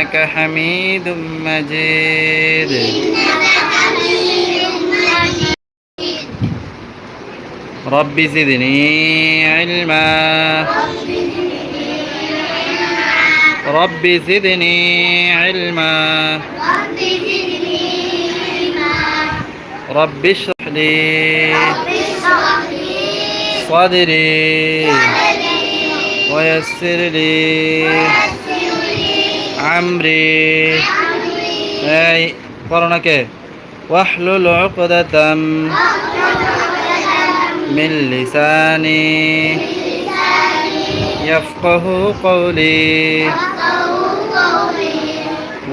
إنك حميد مجيد. رب زدني علما. رب زدني علما. رب اشرح لي صدري. ويسر لي عمري. أي قرنك واحلل عقدة من لساني. يفقه قولي.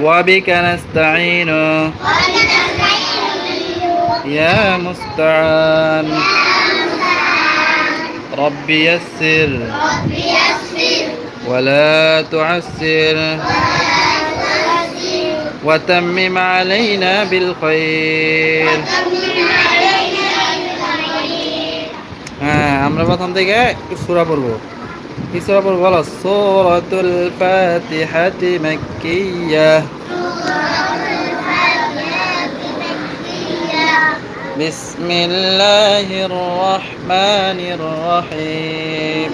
وبك نستعين. يا مستعان. رب يسر. ولا تعسر. وتمم علينا بالخير হ্যাঁ আমরা প্রথম থেকে একটু সুরা পড়বো কি সুরা পড়বো বলো সূরাতুল ফাতিহাতি মাক্কিয়া بسم الله الرحمن الرحيم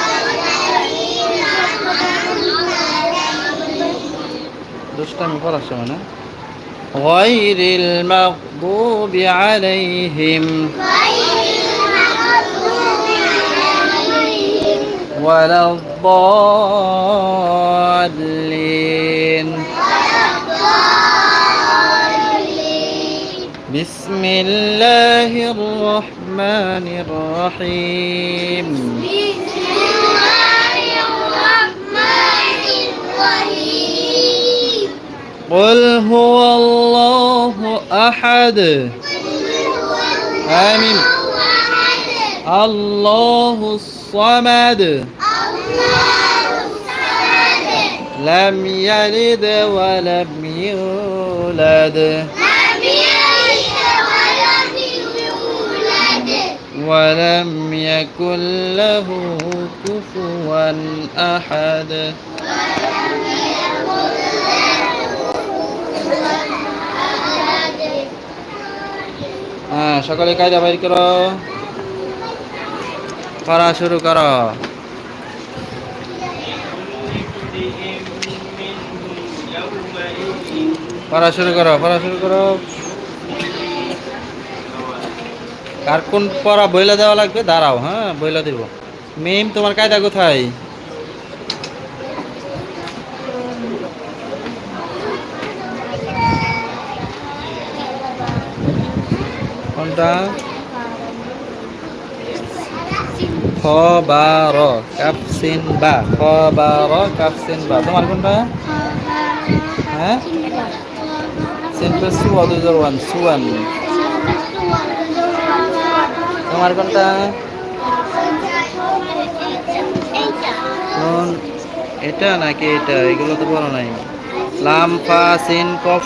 দুষ্টামি করার সময় না غير المغضوب عليهم ولا الضالين بسم الله الرحمن الرحيم قل هو الله أحد. آمين. الله الصمد. لم يلد ولم يولد. ولم يكن له كفوا أحد. সকালে কায়দা বাইর করো। করা শুরু করো। পড়া শুরু করো পড়া শুরু করো। কার কোন পড়া বইলা দেওয়া লাগবে? দাঁড়াও হ্যাঁ বইলা দিব। মিম, তোমার কায়দা কোথায়? কোনটা খ বা র কাপসিন বা খ বা র কাপসিন বা। তোমার কোনটা? হ্যাঁ? সিনপ্লেস টু অদুজার ওয়ান সুয়ান তোমার কোনটা? কোন? এটা নাকি এটা? এগুলো তো বলো নাই। লাম, ফা, সিন, কফ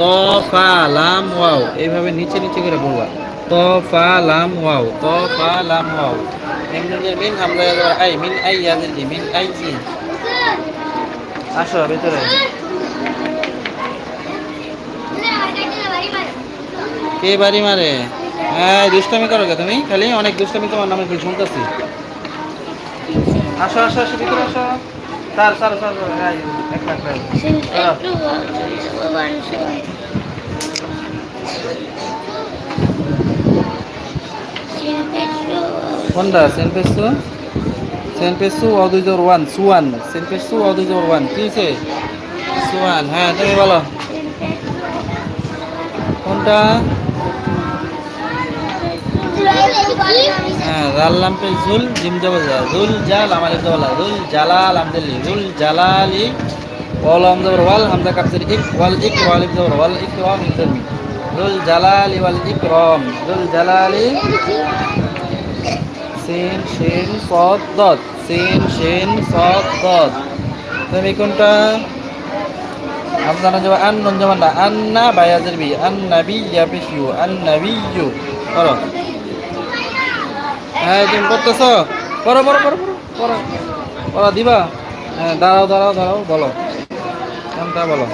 ত ফা লাম ওয়াও। এইভাবে নিচে নিচে করে বলবা। ত ফা লাম ওয়াও ত ফা লাম ওয়াও। মিন জবর আই মিন আই ইয়াজির জি মিন আই জি আসো, ভিতরে। কে বাড়ি মারে? হ্যাঁ দুষ্টামি করো কে তুমি। খালি অনেক দুষ্টামি তোমার নামে শুনতেছি। আসো আসো আসো, ভিতরে আসো। হ্যাঁ এক লাখ হ্যাঁ কোনটা সেনপেসু সেনপেসু অদুজোর ওয়ান সুয়ান সেনপেসু অদুজোর ওয়ান কি হয়েছে সুয়ান হ্যাঁ তুমি বলো কোনটা হ্যাঁ রাল্লাম পে জুল, জিম জবজা জুল, জাল আমালে জবলা জুল, জালাল আমদালি জুল, জালালি ওয়াল আমদার ওয়াল হামদা কাপসির ইক ওয়াল ইক ওয়াল ইক ওয়াল ইকরাম ইনদামি জুল, জালালি ওয়াল, ইকরাম। জুল, জালালি সিন শিন সদ, দদ। সিন সদ তুমি কোনটা? আপনারা যাবা আন নুন না আন্না বায়াজের বি আন নাবি ইয়া পেশিউ আন নাবি ইউ করো হ্যাঁ তুমি করতেছ? পড়ো পড়ো পড়ো পড়ো পড়া দিবা? হ্যাঁ দাঁড়াও দাঁড়াও দাঁড়াও বলো। নামটা বলো।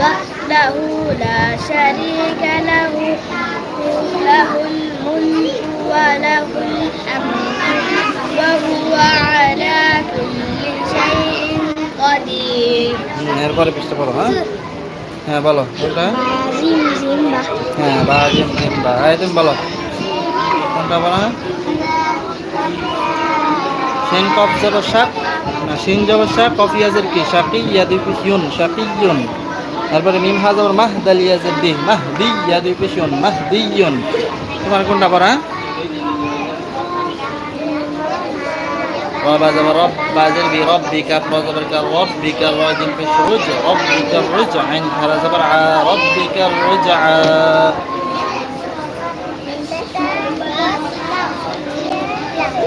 وحده لا شريك له له الملك وله الحمد وهو এরপরে পৃষ্ঠা পড়ো হ্যাঁ? হ্যাঁ বলো, কোনটা? হ্যাঁ বা জিম জিম বা। হ্যাঁ তুমি বলো। কোনটা বলো সেন কপ যাব শাক? না সিন যাব শাক, কফি আজের কি? শাকি ইয়া দুই পিস ইউন শাকি ইউন তারপরে মিম হাজাবর মাহ দালিয়াজের দি মাহ দি ইয়া দুই পিস ইউন মাহ দি ইয়ন তোমার কোনটা পড়া رب زبر رب بازل بربك فزبرك ربك الراجل في الشروج ربك الرجع عند هذا زبر ع ربك الرجع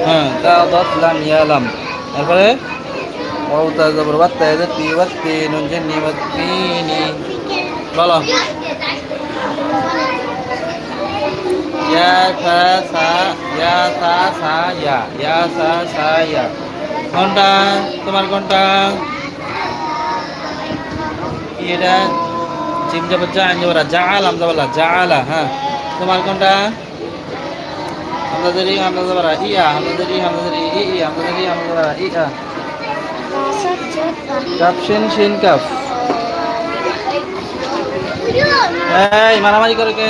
হ্যাঁ তা দত লাম ইয়া লাম তারপরে ওয়াও তা জবর ওয়াত তা ইয়াদ তি ওয়াত তি নুন জান্নি ওয়াত তিনি বলো ইয়া সা সা ইয়া সা সা ইয়া ইয়া সা সা ইয়া কোনটা তোমার কোনটা কি এটা জিম জবর জা আন জবর জা আলাম জবর জাআলা হ্যাঁ তোমার জেরি হামজা জবর ইয়া হামজা জেরি ই ই হামজা জেরি হামজা জবর ই আ কাপ শিন শিন কাপ এই মারামারি করে কে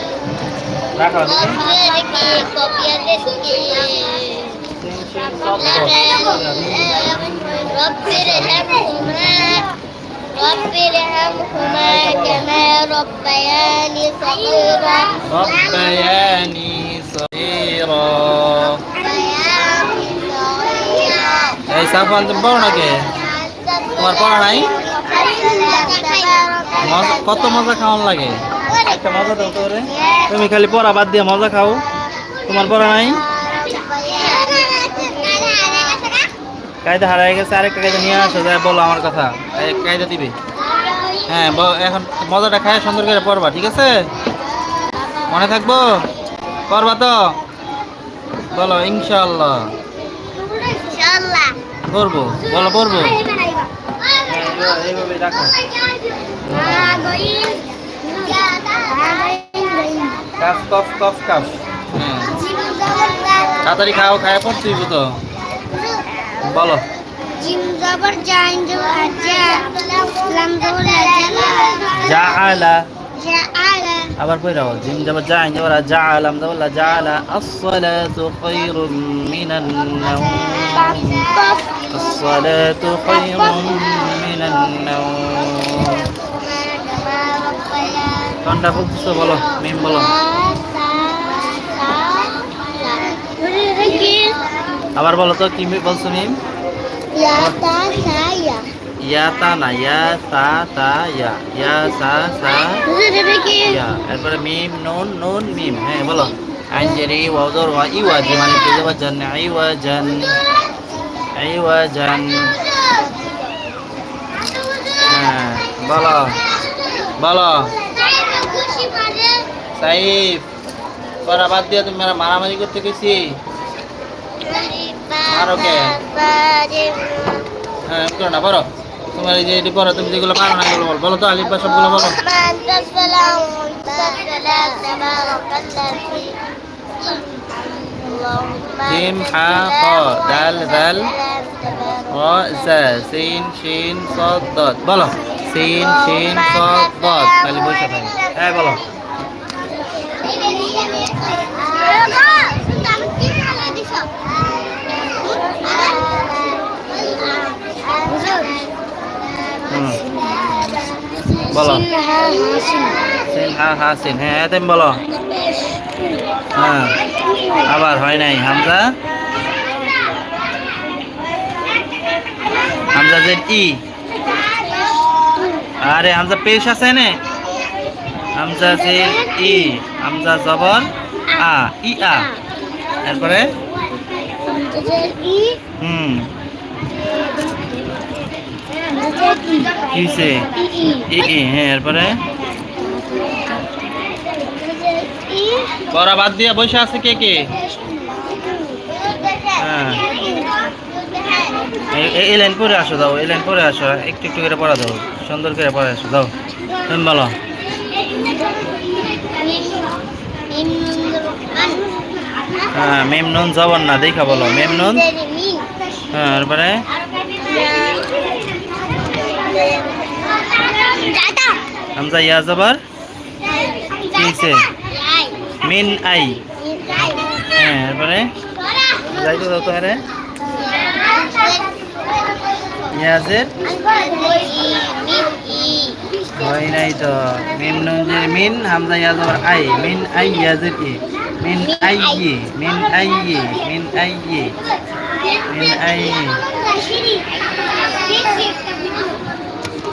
ارحمهما رب ارحمهما كما ربياني صغيرا রব্বায়ানি সগীরা ربياني صغيرا এই সাফওয়ান তুমি পড়ো নাকি তোমার পড়া নাই মজা কত মজা খাওয়ান লাগে একটা মজা দাও তো রে তুমি খালি পড়া বাদ দিয়ে মজা খাও। তোমার পড়া নাই? কায়দা হারাই গেছে আরেকটা কায়দা নিয়ে আসো যাই বলো আমার কথা। কায়দা দিবে। হ্যাঁ এখন মজাটা খায় সুন্দর করে পড়বা ঠিক আছে? মনে থাকব? পড়বা তো? বলো ইনশাল্লাহ পড়ব বলো পড়ব। এইভাবে রাখো। কাজ কফ কফ কাজ তাড়াতাড়ি খাও, খায় পড়ছিস তো বলো। যা আলা। আবার কই রাও? জিম যাবার যা আইন যাবার যা আলাম যাবার যা আলা। আসসালাতু খায়রুম মিনান নাওম। কোনটা বলতেছো বলো মিম বলো আবার বলো তো কি মি- বলছো মিম ইয়া তা না ইয়া সা তা ইয়া ইয়া সা সা ইয়া এরপরে মিম নুন নুন মিম হ্যাঁ বলো আইনজেরি ওয়াজর ওয়া ইওয়াজি মানে কি যাবা জান আইওয়াজান আইওয়াজান হ্যাঁ বলো বলো সাইফ পড়া বাদ দিয়ে তুমি মেরা মারামারি করতে গেছি? হ্যাঁ করো না, বলো। বলো বলো। তো, আলিফ বা সবগুলো বলো। জিম হা খ দাল দাল বলো। সিন শিন সদ দদ খালি বসে থাকে। হ্যাঁ বলো। হুম। বলো। সিন হা হা সিন। হ্যাঁ এতেম বলো। হ্যাঁ আবার হয় নাই। হামজা? হামজা জেড ই আরে হামজা পেশ আছে নে? হামজা জেড ই, হামজা জবর আ, ই, আ। এরপরে? হুম। কিসে ই ই হ্যাঁ এরপরে? পড়া বাদ দিয়ে বসে আছে কে কে? হ্যাঁ। এই- লাইন পরে আসো দাও, এই লাইন পরে আসো, একটু একটু করে পড়া দাও, সুন্দর করে পড়ে আসো, দাও। তুমি বলো। হ্যাঁ মেম নুন জবর না, দেখা বলো মেম নুন হ্যাঁ তারপরে? হামজা ইয়া জবর কিসে মিন আই। হ্যাঁ তারপরে? যাইতে দাও তো হ্যাঁ ইয়াজের হয় নাই তো। মিম নুনজের মিন হামজা ইয়াজর আই, মিন আই ইয়াজের ই, মিন আই ই, মিন আই ই, মিন আই ই, মিন আই ই।